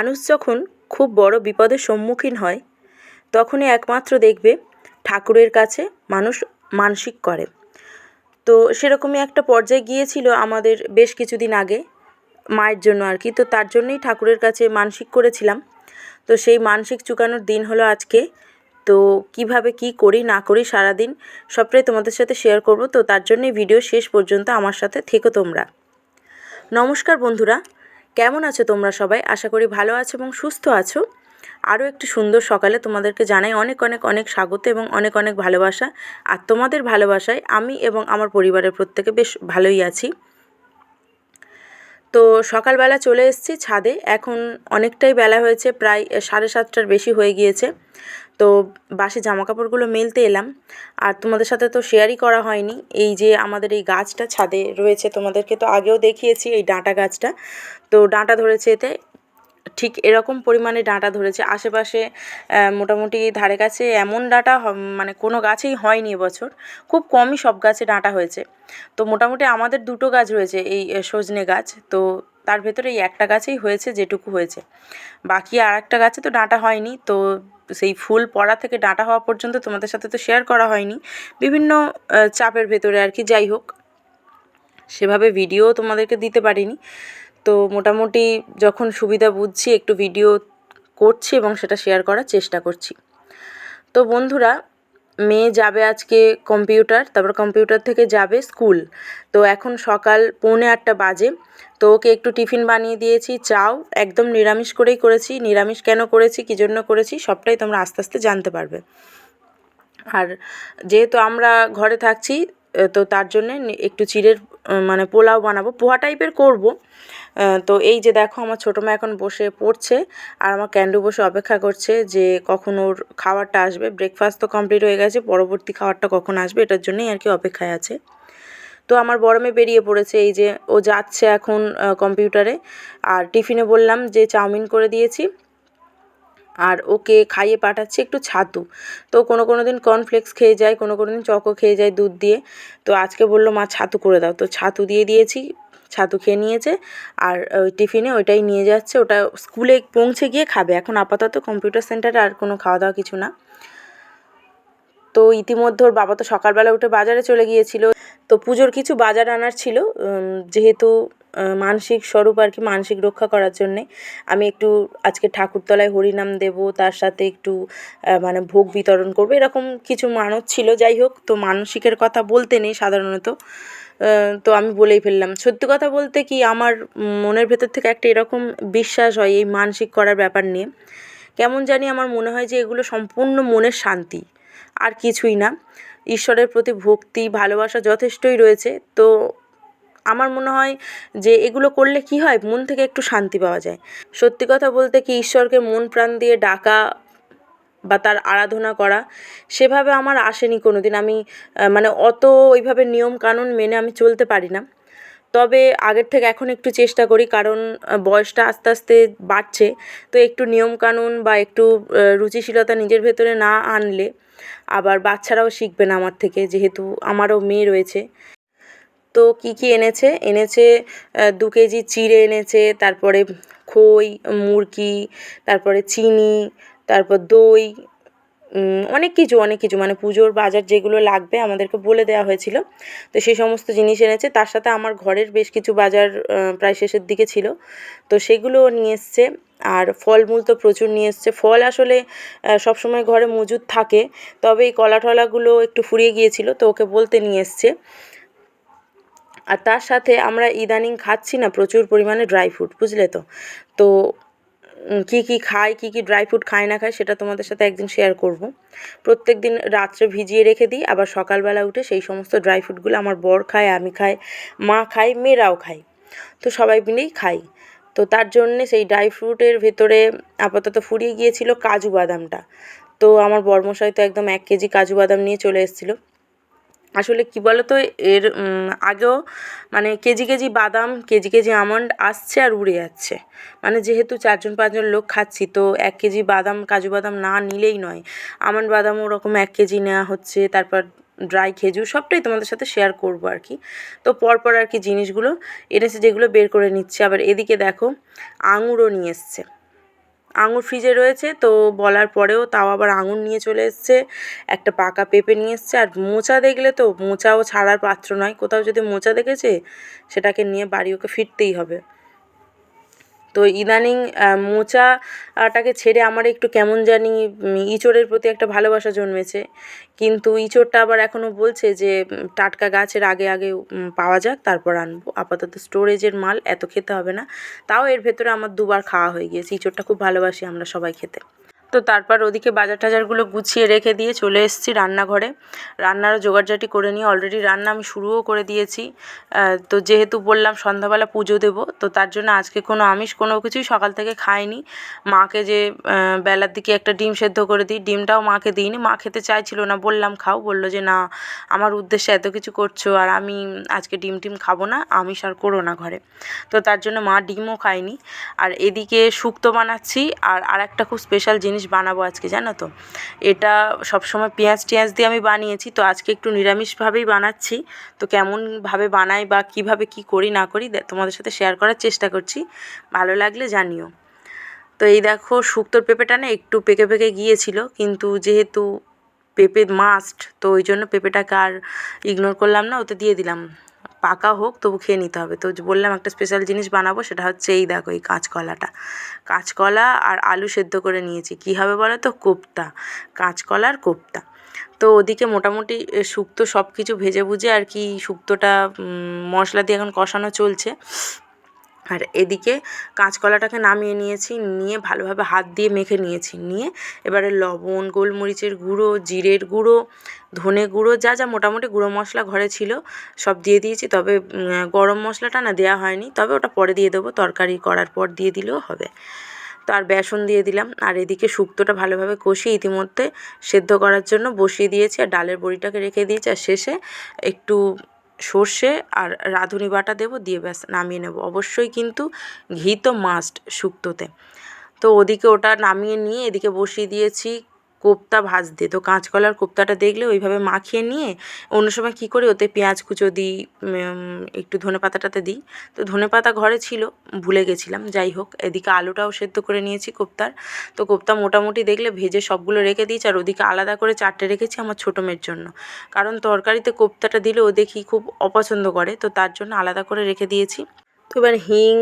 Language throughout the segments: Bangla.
মানুষ যখন খুব বড় বিপদের সম্মুখীন হয়, তখনই একমাত্র দেখবে ঠাকুরের কাছে মানুষ মানসিক করে। তো সেরকমই একটা পর্যায়ে গিয়েছিল আমাদের বেশ কিছুদিন আগে মায়ের জন্য আর কি। তো তার জন্যই ঠাকুরের কাছে মানসিক করেছিলাম। তো সেই মানসিক চুকানোর দিন হলো আজকে। তো কীভাবে কি করি, না করি সারাদিন সবটাই তোমাদের সাথে শেয়ার করব। তো তার জন্যই ভিডিও শেষ পর্যন্ত আমার সাথে থেকো তোমরা। নমস্কার বন্ধুরা। কেমন আছো তোমরা সবাই? আশা করি ভালো আছো এবং সুস্থ আছো। আরও একটি সুন্দর সকালে তোমাদেরকে জানাই অনেক অনেক অনেক স্বাগত এবং অনেক অনেক ভালোবাসা। আর তোমাদের ভালোবাসায় আমি এবং আমার পরিবারের প্রত্যেকে বেশ ভালোই আছি। তো সকালবেলা চলে এসেছি ছাদে। এখন অনেকটাই বেলা হয়েছে, প্রায় সাড়ে সাতটার বেশি হয়ে গিয়েছে। তো বাসে জামা কাপড়গুলো মেলতে এলাম। আর তোমাদের সাথে তো শেয়ারই করা হয়নি। এই যে আমাদের এই গাছটা ছাদে রয়েছে, তোমাদেরকে তো আগেও দেখিয়েছি এই ডাঁটা গাছটা। তো ডাঁটা ধরেছে এতে। ঠিক এরকম পরিমাণে ডাঁটা ধরেছে। আশেপাশে মোটামুটি ধারে কাছে এমন ডাঁটা মানে কোনো গাছেই হয়নি এবছর। খুব কমই সব গাছে ডাঁটা হয়েছে। তো মোটামুটি আমাদের দুটো গাছ রয়েছে এই সজনে গাছ। তো তার ভেতরে এই একটা গাছেই হয়েছে যেটুকু হয়েছে। বাকি আর একটা গাছে তো ডাঁটা হয়নি। তো সেই ফুল পড়া থেকে ডাঁটা হওয়া পর্যন্ত তোমাদের সাথে তো শেয়ার করা হয়নি। বিভিন্ন চাপের ভেতরে আর কি, যাই হোক। সেভাবে ভিডিও তোমাদেরকে দিতে পারিনি। তো মোটামুটি যখন সুবিধা বুঝছি, একটু ভিডিও করছি এবং সেটা শেয়ার করার চেষ্টা করছি। তো বন্ধুরা মেয়ে যাবে আজকে কম্পিউটার, তারপর কম্পিউটার থেকে যাবে স্কুল। তো এখন সকাল পৌনে আটটা বাজে। তো ওকে একটু টিফিন বানিয়ে দিয়েছি, চাও, একদম নিরামিষ করেই করেছি। নিরামিষ কেন করেছি, কী জন্য করেছি, সবটাই তোমরা আস্তে আস্তে জানতে পারবে। আর যেহেতু আমরা ঘরে থাকছি তো তার জন্যে একটু চিড়ের মানে পোলাও বানাবো, পোহা টাইপের করব। তো এই যে দেখো আমার ছোটো মা এখন বসে পড়ছে আর আমার ক্যান্ডু বসে অপেক্ষা করছে যে কখন ওর খাবারটা আসবে। ব্রেকফাস্ট তো কমপ্লিট হয়ে গেছে, পরবর্তী খাবারটা কখন আসবে এটার জন্যই আর কি অপেক্ষায় আছে। তো আমার বড় মেয়ে বেরিয়ে পড়েছে, এই যে ও যাচ্ছে এখন কম্পিউটারে আর টিফিনে বললাম যে চাউমিন করে দিয়েছি। আর ওকে খাইয়ে পাঠাচ্ছে একটু ছাতু। তো কোনো কোনো দিন কর্নফ্লেক্স খেয়ে যায়, কোনো কোনো দিন চকো খেয়ে যায় দুধ দিয়ে। তো আজকে বলল, মা, ছাতু করে দাও। তো ছাতু দিয়ে দিয়েছি, ছাতু খেয়ে নিয়েছে। আর ওই টিফিনে ওইটাই নিয়ে যাচ্ছে। ওটা স্কুলে পৌঁছে গিয়ে খাবে। এখন আপাতত কম্পিউটার সেন্টারে আর কোনো খাওয়া দাওয়া কিছু না। তো ইতিমধ্যে ওর বাবা তো সকালবেলা উঠে বাজারে চলে গিয়েছিল। তো পুজোর কিছু বাজার আনার ছিল যেহেতু মানসিক স্বরূপ আর কি, মানসিক রক্ষা করার জন্যে। আমি একটু আজকে ঠাকুরতলায় হরিনাম দেব, তার সাথে একটু মানে ভোগ বিতরণ করব, এরকম কিছু মানত ছিল। যাই হোক, তো মানসিকের কথা বলতে নেই সাধারণত। তো আমি বলেই ফেললাম, সত্যি কথা বলতে কি আমার মনের ভেতর থেকে একটা এরকম বিশ্বাস হয় এই মানসিক করার ব্যাপার নিয়ে। কেমন জানি আমার মনে হয় যে এগুলো সম্পূর্ণ মনের শান্তি। আর কিছুই না। ঈশ্বরের প্রতি ভক্তি, ভালোবাসা যথেষ্টই রয়েছে। তো আমার মনে হয় যে এগুলো করলে কি হয়? মন থেকে একটু শান্তি পাওয়া যায়। সত্যি কথা বলতে কি ঈশ্বরকে মন প্রাণ দিয়ে ডাকা বা তার আরাধনা করা, সেভাবে আমার আসেনি কোনো দিন আমি মানে অত ওইভাবে নিয়ম কানুন মেনে আমি চলতে পারি না। তবে আগের থেকে এখন একটু চেষ্টা করি, কারণ বয়সটা আস্তে আস্তে বাড়ছে। তো একটু নিয়মকানুন বা একটু রুচিশীলতা নিজের ভেতরে না আনলে আবার বাচ্চারাও শিখবে না আমার থেকে, যেহেতু আমারও মেয়ে রয়েছে। তো কী কী এনেছে? এনেছে দু কেজি চিড়ে এনেছে, তারপরে খই, মুরগি, তারপরে চিনি, তারপর দই অনেক কিছু অনেক কিছু। মানে পুজোর বাজার যেগুলো লাগবে আমাদেরকে বলে দেওয়া হয়েছিল। তো সেই সমস্ত জিনিস এনেছে। তার সাথে আমার ঘরের বেশ কিছু বাজার প্রায় শেষের দিকে ছিল। তো সেগুলোও নিয়ে এসছে। আর ফলমূল তো প্রচুর নিয়ে এসছে। ফল আসলে সবসময় ঘরে মজুদ থাকে। তবে এই কলা টলাগুলো একটু ফুরিয়ে গিয়েছিল, তো ওকে বলতে নিয়ে এসছে। আর তার সাথে আমরা ইদানিং খাচ্ছি না, প্রচুর পরিমাণে ড্রাই ফ্রুট, বুঝলে তো। তো কী কী খায় কী কী ড্রাই ফ্রুট খায় না খায় সেটা তোমাদের সাথে একদিন শেয়ার করব। প্রত্যেক দিন রাত্রে ভিজিয়ে রেখে দিই, আবার সকালবেলা উঠে সেই সমস্ত ড্রাই ফ্রুটগুলো আমার বর খায়, আমি খাই, মা খায়, মেয়েরাও খায়। তো সবাই মিলেই খাই। তো তার জন্যে সেই ড্রাই ফ্রুটের ভেতরে আপাতত ফুরিয়ে গিয়েছিল কাজু বাদামটা। তো আমার বরমশাই তো একদম এক কেজি কাজু বাদাম নিয়ে চলে এসেছিল। আসলে কী বলো তো এর আগেও মানে কেজি কেজি বাদাম, কেজি কেজি আমন্ড আসছে আর উড়ে যাচ্ছে। মানে যেহেতু চারজন পাঁচজন লোক খাচ্ছি, তো এক কেজি বাদাম, কাজু বাদাম না নিলেই নয়। আমন্ড বাদাম ওরকম এক কেজি নেওয়া হচ্ছে, তারপর ড্রাই খেজুর সবটাই তোমাদের সাথে শেয়ার করব আর কি। তো পরপর আর কি জিনিসগুলো এনেছে, যেগুলো বের করে নিচ্ছে। আবার এদিকে দেখো, আঙুরও নিয়ে এসছে। আঙুর ফ্রিজে রয়েছে, তো বলার পরেও তাও আবার আঙুর নিয়ে চলে এসছে। একটা পাকা পেঁপে নিয়ে এসছে, আর মোচা দেখলে তো মোচাও ছাড়ার পাত্র নয়। কোথাও যদি মোচা দেখেছে, সেটাকে নিয়ে বাড়ি ওকে ফিরতেই হবে। তো ইদানিং মোচাটাকে ছেড়ে আমার একটু কেমন জানি ইঁচড়ের প্রতি একটা ভালোবাসা জন্মেছে। কিন্তু ইঁচড়টা আবার এখনও বলছে যে টাটকা গাছের আগে আগে পাওয়া যাক, তারপর আনব। আপাতত স্টোরেজের মাল, এত খেতে হবে না। তাও এর ভেতরে আমার দুবার খাওয়া হয়ে গিয়েছে। ইঁচড়টা খুব ভালোবাসি আমরা সবাই খেতে। তো তারপর ওদিকে বাজার টাজারগুলো গুছিয়ে রেখে দিয়ে চলে এসেছি রান্নাঘরে। রান্নারও জোগাড়জাটি করে নিয়ে অলরেডি রান্না আমি শুরুও করে দিয়েছি। তো যেহেতু বললাম সন্ধ্যাবেলা পুজো দেব, তো তার জন্য আজকে কোনো আমিষ কোনো কিছুই সকাল থেকে খাইনি। মাকে যে বেলার দিকে একটা ডিম সেদ্ধ করে দিই, ডিমটাও মাকে দিইনি। মা খেতে চাইছিল না, বললাম খাও, বলল যে না, আমার উদ্দেশ্যে এত কিছু করছ আর আমি আজকে ডিম টিম খাব না, আমিষ আর করো না ঘরে। তো তার জন্য মা ডিমও খায়নি আর এদিকে শুক্তো বানাচ্ছি, আর আর একটা খুব স্পেশাল জিনিস জিনিস বানাবো আজকে, জানো তো? এটা সবসময় পেঁয়াজ টিয়াজ দিয়ে আমি বানিয়েছি, তো আজকে একটু নিরামিষভাবেই বানাচ্ছি। তো কেমনভাবে বানাই বা কীভাবে কি করি না করি তোমাদের সাথে শেয়ার করার চেষ্টা করছি। ভালো লাগলে জানিও। তো এই দেখো শুক্তোর পেঁপেটা না একটু পেকে পেকে গিয়েছিল, কিন্তু যেহেতু পেঁপে মাস্ট তো ওই জন্য পেঁপেটাকে আর ইগনোর করলাম না, ওতে দিয়ে দিলাম। পাকা হোক, তবু খেয়ে নিতে হবে। তো বললাম, একটা স্পেশাল জিনিস বানাবো, সেটা হচ্ছে এই দেখো, এই কাঁচকলাটা। কাঁচকলা আর আলু সেদ্ধ করে নিয়েছি। কী হবে বলো তো কোপ্তা কাঁচকলার কোপ্তা। তো ওদিকে মোটামুটি শুক্তো সব কিছু ভেজে ভুজে আর কি শুক্তোটা মশলা দিয়ে এখন কষানো চলছে। আর এদিকে কাঁচকলাটাকে নামিয়ে নিয়েছি, নিয়ে ভালোভাবে হাত দিয়ে মেখে নিয়েছি। নিয়ে এবারে লবণ, গোলমরিচের গুঁড়ো, জিরের গুঁড়ো, ধনে গুঁড়ো, যা যা মোটামুটি গুঁড়ো মশলা ঘরে ছিল সব দিয়ে দিয়েছি। তবে গরম মশলাটা না দেওয়া হয়নি। তবে ওটা পরে দিয়ে দেবো। তরকারি করার পর দিয়ে দিলেও হবে। তো আর বেসন দিয়ে দিলাম। আর এদিকে শুক্তোটা ভালোভাবে কষিয়ে ইতিমধ্যে সেদ্ধ করার জন্য বসিয়ে দিয়েছি। আর ডালের বড়িটাকে রেখে দিয়েছি। আর শেষে একটু সর্ষে আর রাঁধুনি বাটা দেবো, দিয়ে ব্যাস নামিয়ে নেব। অবশ্যই কিন্তু ঘি তো মাস্ট শুক্তোতে। তো ওদিকে ওটা নামিয়ে নিয়ে এদিকে বসিয়ে দিয়েছি কোপ্তা ভাজতে তো কাঁচকলার কোপ্তাটা দেখলে ওইভাবে মাখিয়ে নিয়ে অন্য সময় কী করি? ওতে পেঁয়াজ কুচো দিই একটু ধনে পাতাটাতে দিই। তো ধনে পাতা ঘরে ছিল, ভুলে গেছিলাম, যাই হোক। এদিকে আলুটাও সেদ্ধ করে নিয়েছি কোপ্তার। তো কোপ্তা মোটামুটি দেখলে ভেজে সবগুলো রেখে দিয়েছি, আর ওদিকে আলাদা করে চারটে রেখেছি আমার ছোটো মেয়ের জন্য। কারণ তরকারিতে কোপ্তাটা দিলে ও দেখি খুব অপছন্দ করে, তো তার জন্য আলাদা করে রেখে দিয়েছি। তো এবার হিং,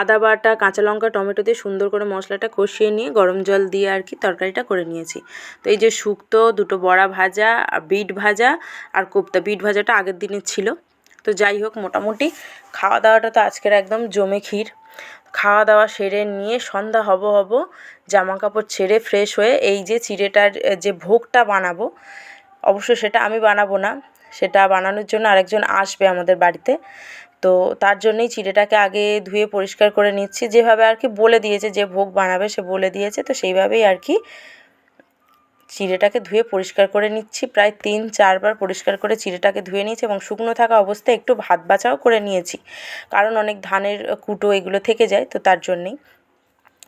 আদা বাটা, কাঁচা লঙ্কা, টমেটো দিয়ে সুন্দর করে মশলাটা কষিয়ে নিয়ে গরম জল দিয়ে আর কি তরকারিটা করে নিয়েছি। তো এই যে শুক্তো, দুটো বড়া ভাজা বিট ভাজা, আর কোপ্তা। বিট ভাজাটা আগের দিনের ছিল। তো যাই হোক, মোটামুটি খাওয়া দাওয়াটা তো আজকের একদম জমে ক্ষীর। খাওয়া দাওয়া সেরে নিয়ে সন্ধ্যা হব হব জামা কাপড় ছেড়ে ফ্রেশ হয়ে এই যে চিড়েটার যে ভোগটা বানাবো, অবশ্য সেটা আমি বানাবো না, সেটা বানানোর জন্য আরেকজন আসবে আমাদের বাড়িতে। তো তার জন্যই চিড়েটাকে আগে ধুয়ে পরিষ্কার করে নিচ্ছি। যেভাবে আর কি বলে দিয়েছে, যে ভোগ বানাবে সে বলে দিয়েছে। তো সেইভাবেই আর কি চিড়েটাকে ধুয়ে পরিষ্কার করে নিচ্ছি। প্রায় তিন, চারবার পরিষ্কার করে চিড়েটাকে ধুয়ে নিয়েছি এবং শুকনো থাকা অবস্থায় একটু ভাত বাছাও করে নিয়েছি। কারণ অনেক ধানের কুটো এগুলো থেকে যায়, তো তার জন্যেই।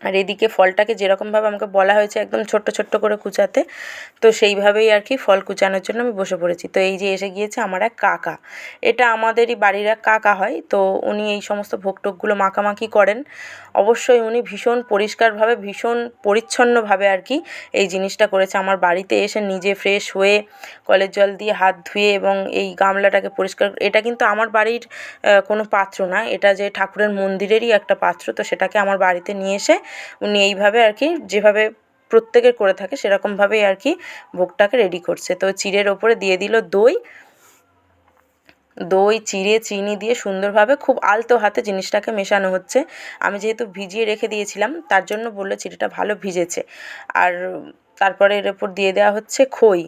আর এদিকে ফলটাকে যেরকমভাবে আমাকে বলা হয়েছে একদম ছোট্ট ছোট্ট করে কুচাতে, তো সেইভাবেই আর কি ফল কুচানোর জন্য আমি বসে পড়েছি। তো এই যে এসে গিয়েছে আমার এক কাকা। এটা আমাদেরই বাড়ির এক কাকা হয়, তো উনি এই সমস্ত ভোগটোকগুলো মাখামাখি করেন। অবশ্যই উনি ভীষণ পরিষ্কারভাবে, ভীষণ পরিচ্ছন্নভাবে আর কি এই জিনিসটা করেছে। আমার বাড়িতে এসে নিজে ফ্রেশ হয়ে কলের জল দিয়ে হাত ধুয়ে এবং এই গামলাটাকে পরিষ্কার এটা কিন্তু আমার বাড়ির কোনো পাত্র না, এটা যে ঠাকুরের মন্দিরেরই একটা পাত্র, তো সেটাকে আমার বাড়িতে নিয়ে এসে উনি এইভাবে আর কি যেভাবে প্রত্যেকের করে থাকে সেরকমভাবেই আর কি ভোগটাকে রেডি করছে। তো চিড়ের ওপরে দিয়ে দিল দই। দই, চিড়ে, চিনি দিয়ে সুন্দরভাবে খুব আলতো হাতে জিনিসটাকে মেশানো হচ্ছে। আমি যেহেতু ভিজিয়ে রেখে দিয়েছিলাম, তার জন্য বলল চিড়েটা ভালো ভিজেছে। আর তারপরে এর ওপর দিয়ে দেওয়া হচ্ছে খই।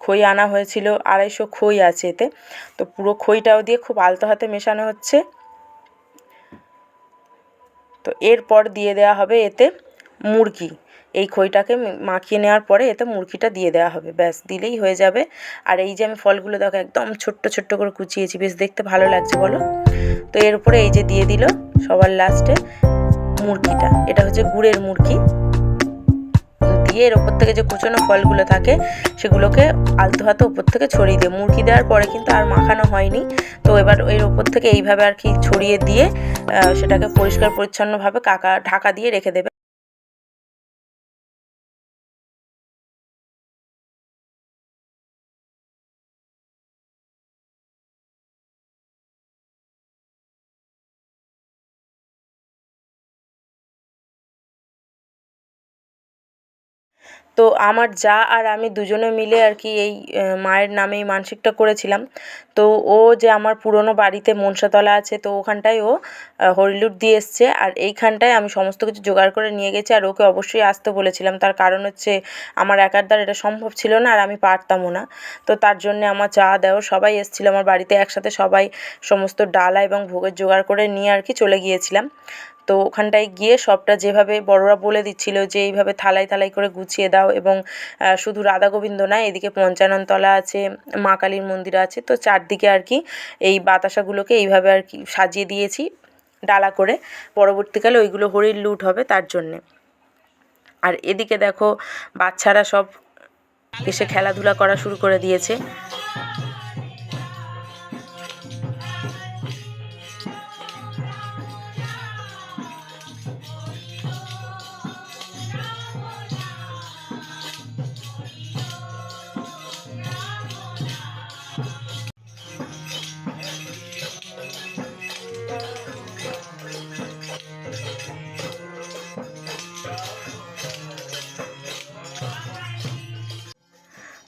খই আনা হয়েছিল, আড়াইশো খই আছে এতে। তো পুরো খইটাও দিয়ে খুব আলতো হাতে মেশানো হচ্ছে। তো এরপর দিয়ে দেওয়া হবে এতে মুরগি। এই খইটাকে মাখিয়ে নেওয়ার পরে এতে মুরগিটা দিয়ে দেওয়া হবে। ব্যাস, দিলেই হয়ে যাবে। আর এই যে আমি ফলগুলো দেখো, একদম ছোট্ট ছোট্ট করে কুচিয়েছি। বেশ, দেখতে ভালো লাগছে, বলো? তো এর উপরে এই যে দিয়ে দিল সবার লাস্টে মুরগিটা। এটা হচ্ছে গুড়ের মুরগি। দিয়ে এর ওপর থেকে যে কুচনো ফলগুলো থাকে, সেগুলোকে আলতো হাতে ওপর থেকে ছড়িয়ে দিয়ে মুরগি দেওয়ার পরে কিন্তু আর মাখানো হয়নি। তো এবার এর ওপর থেকে এইভাবে আর কি ছড়িয়ে দিয়ে সেটাকে পরিষ্কার পরিচ্ছন্নভাবে কাকা ঢাকা দিয়ে রেখে দেবে। তো আমার যা আর আমি দুজনে মিলে আর কি এই মায়ের নামে এই মানসিকটা করেছিলাম। তো ও যে আমার পুরনো বাড়িতে মনসাতলা আছে, তো ওখানটায় ও হরিলুট দিয়ে এসছে। আর এইখানটায় আমি সমস্ত কিছু জোগাড় করে নিয়ে গেছি আর ওকে অবশ্যই আসতে বলেছিলাম। তার কারণ হচ্ছে আমার একার দ্বারা এটা সম্ভব ছিল না আর আমি পারতামও না। তো তার জন্যে আমার চা দেও সবাই এসেছিল। আমার বাড়িতে একসাথে সবাই সমস্ত ডালা এবং ভোগের জোগাড় করে নিয়ে আর কি চলে গিয়েছিলাম। তো ওখানটায় গিয়ে সবটা যেভাবে বড়রা বলে দিচ্ছিল যে এইভাবে থালায় থালায় করে গুছিয়ে দাও এবং শুধু রাধা গোবিন্দ নয় এদিকে পঞ্চাননতলা আছে, মা কালীর মন্দির আছে, তো চারদিকে আর কি এই বাতাসাগুলোকে এইভাবে আর কি সাজিয়ে দিয়েছি, ডালা করে। পরবর্তীকালে ওইগুলো হরির লুট হবে তার জন্যে। আর এদিকে দেখো, বাচ্চারা সব এসে খেলাধুলা করা শুরু করে দিয়েছে।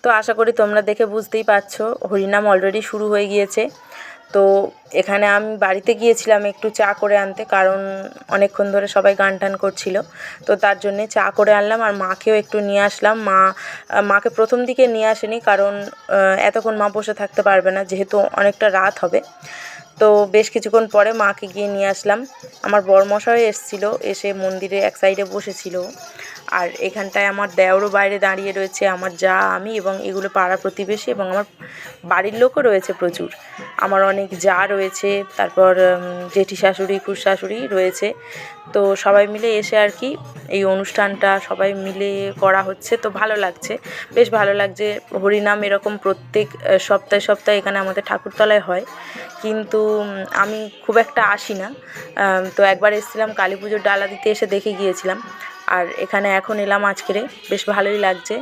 তো আশা করি তোমরা দেখে বুঝতেই পারছ, হরিনাম অলরেডি শুরু হয়ে গিয়েছে। তো এখানে আমি বাড়িতে গিয়েছিলাম একটু চা করে আনতে, কারণ অনেকক্ষণ ধরে সবাই গান টান করছিল। তো তার জন্যে চা করে আনলাম, আর মাকেও একটু নিয়ে আসলাম। মা, মাকে প্রথম দিকে নিয়ে আসেনি, কারণ এতক্ষণ মা বসে থাকতে পারবে না, যেহেতু অনেকটা রাত হবে। তো বেশ কিছুক্ষণ পরে মাকে গিয়ে নিয়ে আসলাম। আমার বরমশাই এসেছিল, এসে মন্দিরে এক সাইডে বসেছিল। আর এখানটায় আমার দেওরও বাইরে দাঁড়িয়ে রয়েছে, আমার যা আমি এবং এগুলো পাড়া প্রতিবেশী এবং আমার বাড়ির লোকও রয়েছে প্রচুর। আমার অনেক যা রয়েছে, তারপর জেঠি শাশুড়ি খুশ শাশুড়ি রয়েছে। তো সবাই মিলে এসে আর কি এই অনুষ্ঠানটা সবাই মিলে করা হচ্ছে। তো ভালো লাগছে, বেশ ভালো লাগছে। হরিনাম এরকম প্রত্যেক সপ্তাহে সপ্তাহে এখানে আমাদের ঠাকুরতলায় হয়। কিন্তু আমি খুব একটা আসি না। তো একবার এসেছিলাম কালী পুজোর ডালা দিতে এসে দেখে গিয়েছিলাম। আর এখানে এখন এলাম আজকেরে। বেশ ভালোই লাগছে।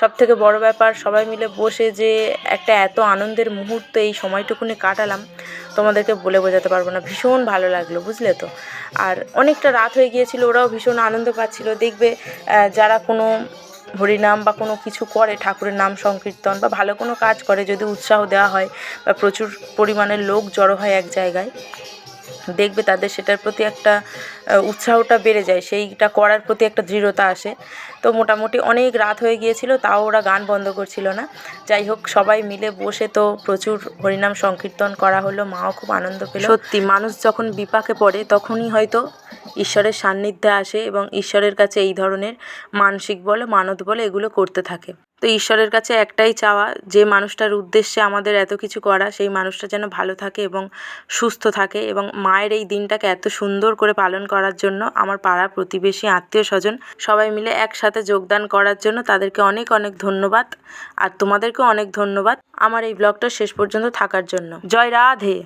সব থেকে বড় ব্যাপার, সবাই মিলে বসে যে একটা এত আনন্দের মুহূর্ত এই সময়টুকুনি কাটালাম, তোমাদেরকে বলে বোঝাতে পারব না। ভীষণ ভালো লাগল, বুঝলে তো? আর অনেকটা রাত হয়ে গিয়েছিল, ওরাও ভীষণ আনন্দ পাচ্ছিল। দেখবে যারা কোনো হরিনাম বা কোনো কিছু করে, ঠাকুরের নাম সংকীর্তন বা ভালো কোনো কাজ করে, যদি উৎসাহ দেওয়া হয় বা প্রচুর পরিমাণে লোক জড়ো হয় এক জায়গায় দেখবে তাদের সেটার প্রতি একটা উৎসাহটা বেড়ে যায়, সেইটা করার প্রতি একটা দৃঢ়তা আসে। তো মোটামুটি অনেক রাত হয়ে গিয়েছিল, তাও ওরা গান বন্ধ করছিল না। যাই হোক, সবাই মিলে বসে তো প্রচুর হরিনাম সংকীর্তন করা হলো, মাও খুব আনন্দ পেল। সত্যি, মানুষ যখন বিপাকে পড়ে, তখনই হয়তো ঈশ্বরের সান্নিধ্যে আসে এবং ঈশ্বরের কাছে এই ধরনের মানসিক বলে মানত বলে, এগুলো করতে থাকে। তো ঈশ্বরের কাছে একটাই চাওয়া, যে মানুষটার উদ্দেশ্যে আমাদের এত কিছু করা, সেই মানুষটা যেন ভালো থাকে এবং সুস্থ থাকে এবং মায়ের এই দিনটাকে এত সুন্দর করে পালন করার জন্য আমার পাড়া প্রতিবেশী, আত্মীয় স্বজন সবাই মিলে একসাথে যোগদান করার জন্য তাদেরকে অনেক অনেক ধন্যবাদ। আর তোমাদেরকেও অনেক ধন্যবাদ আমার এই ব্লগটা শেষ পর্যন্ত থাকার জন্য। জয় রাধে।